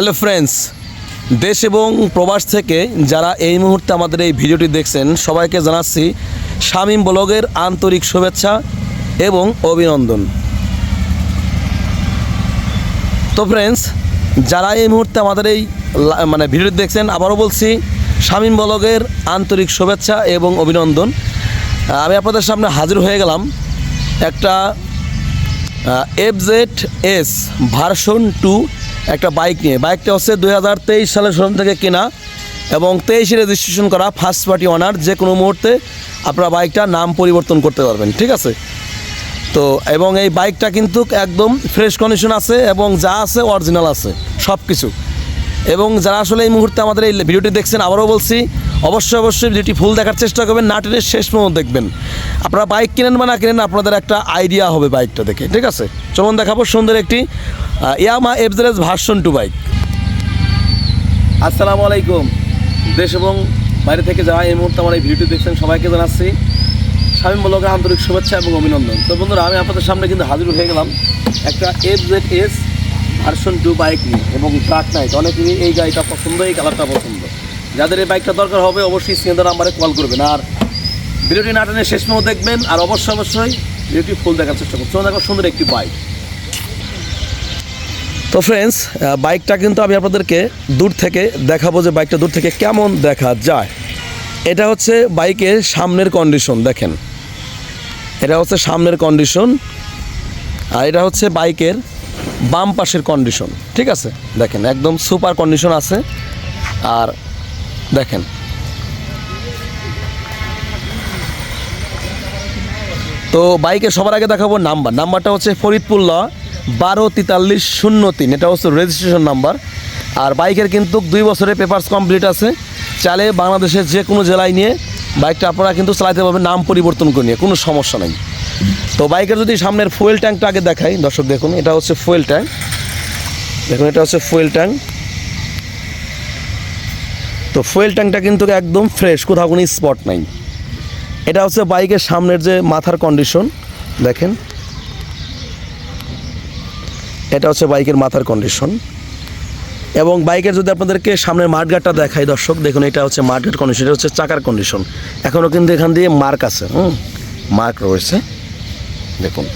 Hello friends, দেশ এবং প্রবাস থেকে যারা এই মুহূর্তে আমাদের এই ভিডিওটি দেখছেন, সবাইকে জানাচ্ছি শামীম ব্লগের আন্তরিক শুভেচ্ছা এবং অভিনন্দন। তো ফ্রেন্ডস, যারা এই মুহূর্তে আমাদের এই মানে ভিডিওটি দেখছেন, আবারও বলছি, শামীম ব্লগের আন্তরিক শুভেচ্ছা এবং অভিনন্দন। আমি আপনাদের সামনে হাজির হয়ে গেলাম একটা F Z S version two একটা বাইক নিয়ে। বাইকটা হচ্ছে দুই হাজার তেইশ সালের শোরুম থেকে কেনা এবং তেইশে রেজিস্ট্রেশন করা ফার্স্ট পার্টি অনার যে কোনো মুহূর্তে আপনারা বাইকটা নাম পরিবর্তন করতে পারবেন, ঠিক আছে? তো, এবং এই বাইকটা কিন্তু একদম ফ্রেশ কন্ডিশন আছে এবং যা আছে অরিজিনাল আছে সব কিছু এবং যারা আসলে এই মুহূর্তে আমাদের এই ভিডিওটি দেখছেন, আবারও বলছি অবশ্যই অবশ্যই ভিডিওটি ফুল দেখার চেষ্টা করবেন, না শেষ পর্যন্ত দেখবেন। আপনারা বাইক কিনেন বা না কিনেন, আপনাদের একটা আইডিয়া হবে বাইকটা দেখে, ঠিক আছে? চলুন দেখাবো সুন্দর একটি Yamaha F Z S version two bike আসসালামু আলাইকুম। দেশ এবং বাইরে থেকে যারা এই মুহূর্তে আমার এই ভিডিওটি দেখছেন, সবাইকে জানাচ্ছি স্বামী ব্লগের আন্তরিক শুভেচ্ছা এবং অভিনন্দন। তো বন্ধুরা, আমি আপনাদের সামনে কিন্তু হাজির হয়ে গেলাম একটা F Z S version two bike নিয়ে এবং ট্রাক নাইট অনেকেরই এই গাড়িটা পছন্দ, এই কালারটা পছন্দ। যাদের এই বাইকটা দরকার হবে, অবশ্যই স্ক্রিনের নাম্বারে কল করবেন। আর ভিডিওটি টেনে শেষ পর্যন্ত দেখবেন, আর অবশ্যই অবশ্যই ভিডিওটি ফুল দেখার চেষ্টা করুন। দেখো, সুন্দর একটি বাইক তো ফ্রেন্ডস বাইকটা কিন্তু আমি আপনাদেরকে দূর থেকে দেখাবো যে বাইকটা দূর থেকে কেমন দেখা যায়। এটা হচ্ছে বাইকের সামনের কন্ডিশন দেখেন। এটা হচ্ছে সামনের কন্ডিশন আর এটা হচ্ছে বাইকের বাম পাশের কন্ডিশন ঠিক আছে? দেখেন, একদম সুপার কন্ডিশন আছে। আর দেখেন। তো বাইকের সবার আগে দেখাবো নাম্বার। নাম্বারটা হচ্ছে ফরিদপুর ল বারো তেতাল্লিশ শূন্য তিন। এটা হচ্ছে রেজিস্ট্রেশন নাম্বার। আর বাইকের কিন্তু দুই বছরের পেপারস কমপ্লিট আছে। চালে বাংলাদেশের যে কোনো জেলায় নিয়ে বাইকটা আপনারা কিন্তু চালাতে পারবেন, নাম পরিবর্তন করে নিয়ে, কোনো সমস্যা নেই। তো বাইকের যদি সামনের ফুয়েল ট্যাঙ্কটা আগে দেখাই, দর্শক দেখুন, এটা হচ্ছে ফুয়েল ট্যাঙ্ক দেখুন, এটা হচ্ছে ফুয়েল ট্যাঙ্ক তো ফুয়েল ট্যাঙ্কটা কিন্তু একদম ফ্রেশ কোথাও কোনো স্পট নাই। এটা হচ্ছে বাইকের সামনের যে মাথার কন্ডিশন দেখেন। এটা হচ্ছে বাইকের মাথার কন্ডিশন এবং বাইকের যদি আপনাদেরকে সামনের মাঠগাটটা দেখাই দর্শক, দেখুন এটা হচ্ছে মাঠগাট কন্ডিশন এটা হচ্ছে চাকার কন্ডিশন এখনও কিন্তু এখান দিয়ে মার্ক আছে, হুম? মার্ক রয়েছে। দেখুন।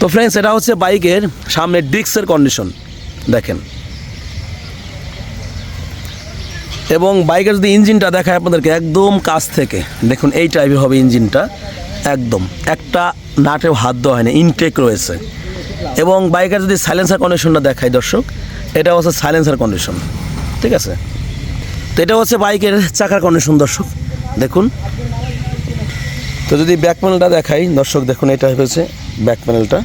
তো ফ্রেন্ডস এটা হচ্ছে বাইকের সামনের ডিস্কের কন্ডিশন দেখেন। এবং বাইকের যদি ইঞ্জিনটা দেখায় আপনাদেরকে একদম কাছ থেকে, দেখুন এই টাইপের হবে ইঞ্জিনটা, একদম। একটা নাটেও হাত দেওয়া হয়নি ইনটেক রয়েছে। এবং বাইকের যদি সাইলেন্সার কন্ডিশনটা দেখায় দর্শক এটা হচ্ছে সাইলেন্সার কন্ডিশন ঠিক আছে? তো এটা হচ্ছে বাইকের চাকার কন্ডিশন দর্শক, দেখুন। তো যদি ব্যাক প্যানেলটা দেখাই, দর্শক দেখুন এটা হয়েছে ব্যাক প্যানেলটা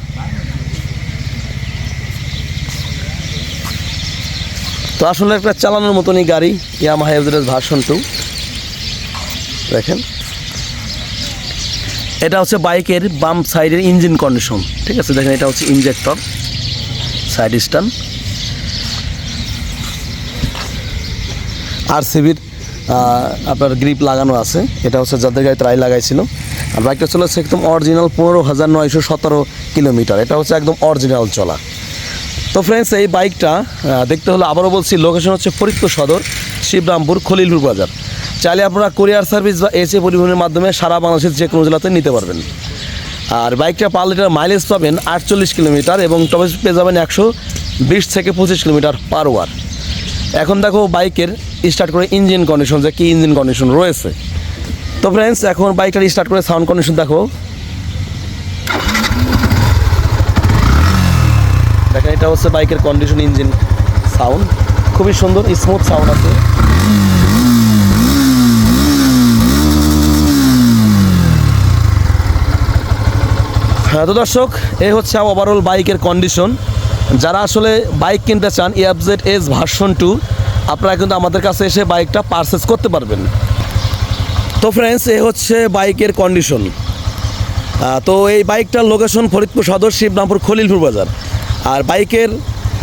তো আসলে একটা চালানোর মতনই গাড়ি, ইয়ামাহা এভারেজ ভার্সন টু দেখেন। এটা হচ্ছে বাইকের বাম সাইডের ইঞ্জিন কন্ডিশন ঠিক আছে? দেখেন, এটা হচ্ছে ইঞ্জেক্টর সাইড স্টান আর সিবির আপনার গ্রিপ লাগানো আছে। এটা হচ্ছে যাদের গাড়ি ট্রাই লাগাইছিল। আর বাইকটা চলেছে একদম অরিজিনাল পনেরো হাজার নয়শো সতেরো কিলোমিটার। এটা হচ্ছে একদম অরিজিনাল চলা। তো ফ্রেন্ডস এই বাইকটা দেখতে হলে আবারও বলছি লোকেশন হচ্ছে ফরিদপুর সদর, শিবরামপুর খলিলপুর বাজার। চাইলে আপনারা কুরিয়ার সার্ভিস বা এসে পরিবহনের মাধ্যমে সারা বাংলাদেশের যে কোনো জেলাতে নিতে পারবেন। আর বাইকটা পার লিটার মাইলেজ পাবেন আটচল্লিশ কিলোমিটার এবং তবে পেয়ে যাবেন একশো বিশ থেকে পঁচিশ কিলোমিটার পার ওয়ার এখন দেখো বাইকের স্টার্ট করে ইঞ্জিন কন্ডিশন যে কী ইঞ্জিন কন্ডিশন রয়েছে। তো ফ্রেন্ডস এখন বাইকটার স্টার্ট করে সাউন্ড কন্ডিশন দেখো। দেখেন এটা হচ্ছে বাইকের কন্ডিশন ইঞ্জিন সাউন্ড খুবই সুন্দর স্মুথ সাউন্ড আছে। হ্যাঁ, তো দর্শক এই হচ্ছে ওভারঅল বাইকের কন্ডিশন যারা আসলে বাইক কিনতে চান এফজেড এস ভার্সন টু আপনারা কিন্তু আমাদের কাছে এসে বাইকটা পারচেস করতে পারবেন। তো ফ্রেন্ডস এ হচ্ছে বাইকের কন্ডিশন তো এই বাইকটার লোকেশন ফরিদপুর সদর শিবরামপুর খলিলপুর বাজার। আর বাইকের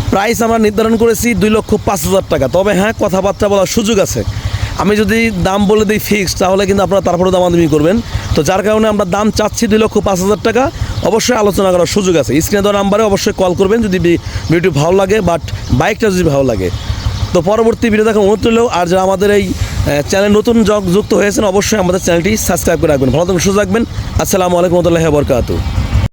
প্রাইস আমরা নির্ধারণ করেছি দুই লক্ষ পাঁচ হাজার টাকা। তবে হ্যাঁ কথাবার্তা বলার সুযোগ আছে। আমি যদি দাম বলে দিই ফিক্স তাহলে কিন্তু আপনারা তারপরে দামাদামি করবেন। তো যার কারণে আমরা দাম চাচ্ছি দুই লক্ষ পাঁচ হাজার টাকা। অবশ্যই আলোচনা করার সুযোগ আছে। স্ক্রিনে দেওয়া নাম্বারে অবশ্যই কল করবেন যদি ভিডিও ভালো লাগে বাট বাইকটা যদি ভালো লাগে। তো পরবর্তী ভিডিও দেখা অনুরোধ আর যারা আমাদের এই চ্যানেল নতুন যগ- যুক্ত হয়েছেন, অবশ্যই আমাদের চ্যানেলটি সাবস্ক্রাইব করে রাখবেন। ভালো থাকবেন সুযোগ রাখবেন আসসালামু আলাইকুম রহমতুল্লাহ বরকাতু